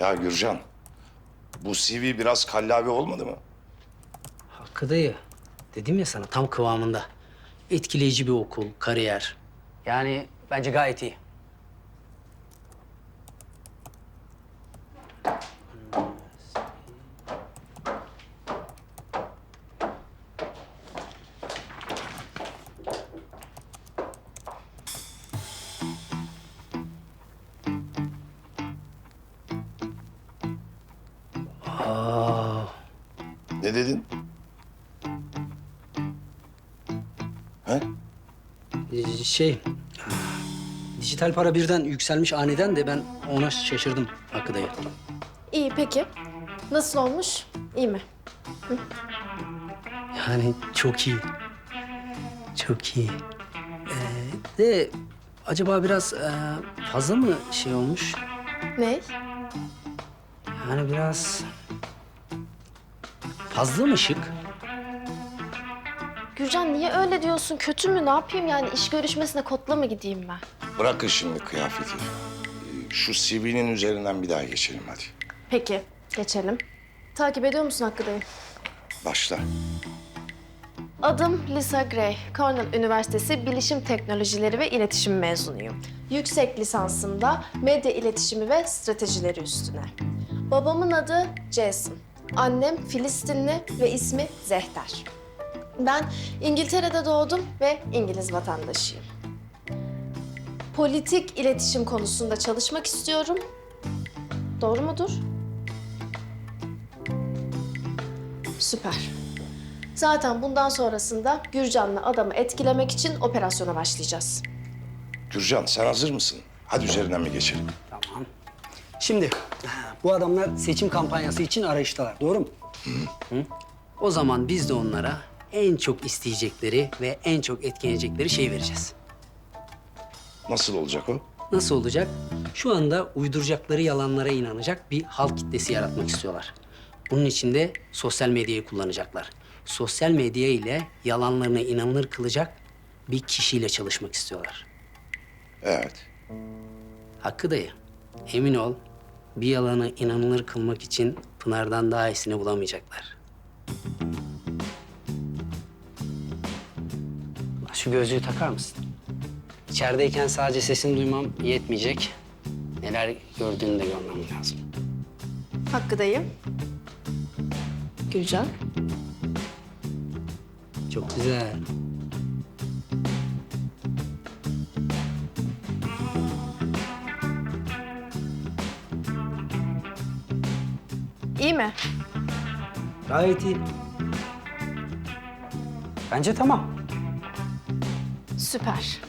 Ya Gürcan, bu CV biraz kallavi olmadı mı? Hakkı dayı. Dedim ya sana tam kıvamında. Etkileyici bir okul, kariyer. Yani bence gayet iyi. Aa, Ne dedin? He? Ee, Şey, dijital para birden yükselmiş aniden de ben ona şaşırdım Hakkı dayı. İyi peki. Nasıl olmuş? İyi mi? Yani çok iyi. Çok iyi. Ee, de acaba biraz e, fazla mı şey olmuş? Ne? Yani biraz fazla mı şık? Gürcan niye öyle diyorsun? Kötü mü? Ne yapayım yani? İş görüşmesine kotla mı gideyim ben? Bırakın şimdi kıyafeti. Ee, Şu CV'nin üzerinden bir daha geçelim hadi. Peki, geçelim. Takip ediyor musun Hakkı dayı? Başla. Adım Lisa Gray. Cornell Üniversitesi Bilişim Teknolojileri ve İletişim mezunuyum. Yüksek lisansımda medya iletişimi ve stratejileri üstüne. Babamın adı Jason. Annem Filistinli ve ismi Zehter. Ben İngiltere'de doğdum ve İngiliz vatandaşıyım. Politik iletişim konusunda çalışmak istiyorum. Doğru mudur? Süper. Zaten bundan sonrasında Gürcan'la adamı etkilemek için operasyona başlayacağız. Gürcan sen hazır mısın? Hadi üzerinden bir geçelim. Tamam. Şimdi bu adamlar seçim kampanyası için arayıştalar, doğru mu? Hı? O zaman biz de onlara en çok isteyecekleri ve en çok etkilenecekleri şey vereceğiz. Nasıl olacak o? Nasıl olacak? Şu anda uyduracakları yalanlara inanacak bir halk kitlesi yaratmak istiyorlar. Bunun için de sosyal medyayı kullanacaklar. Sosyal medya ile yalanlarına inanılır kılacak bir kişiyle çalışmak istiyorlar. Evet. Hakkı dayı, emin ol bir yalanı inanılır kılmak için Pınar'dan daha iyisini bulamayacaklar. Şu gözlüğü takar mısın? İçerideyken sadece sesini duymam yetmeyecek. Neler gördüğünü de görmem lazım. Hakkı dayı. Gürcan. Çok güzel. İyi mi? Gayet iyi. Bence tamam. Süper.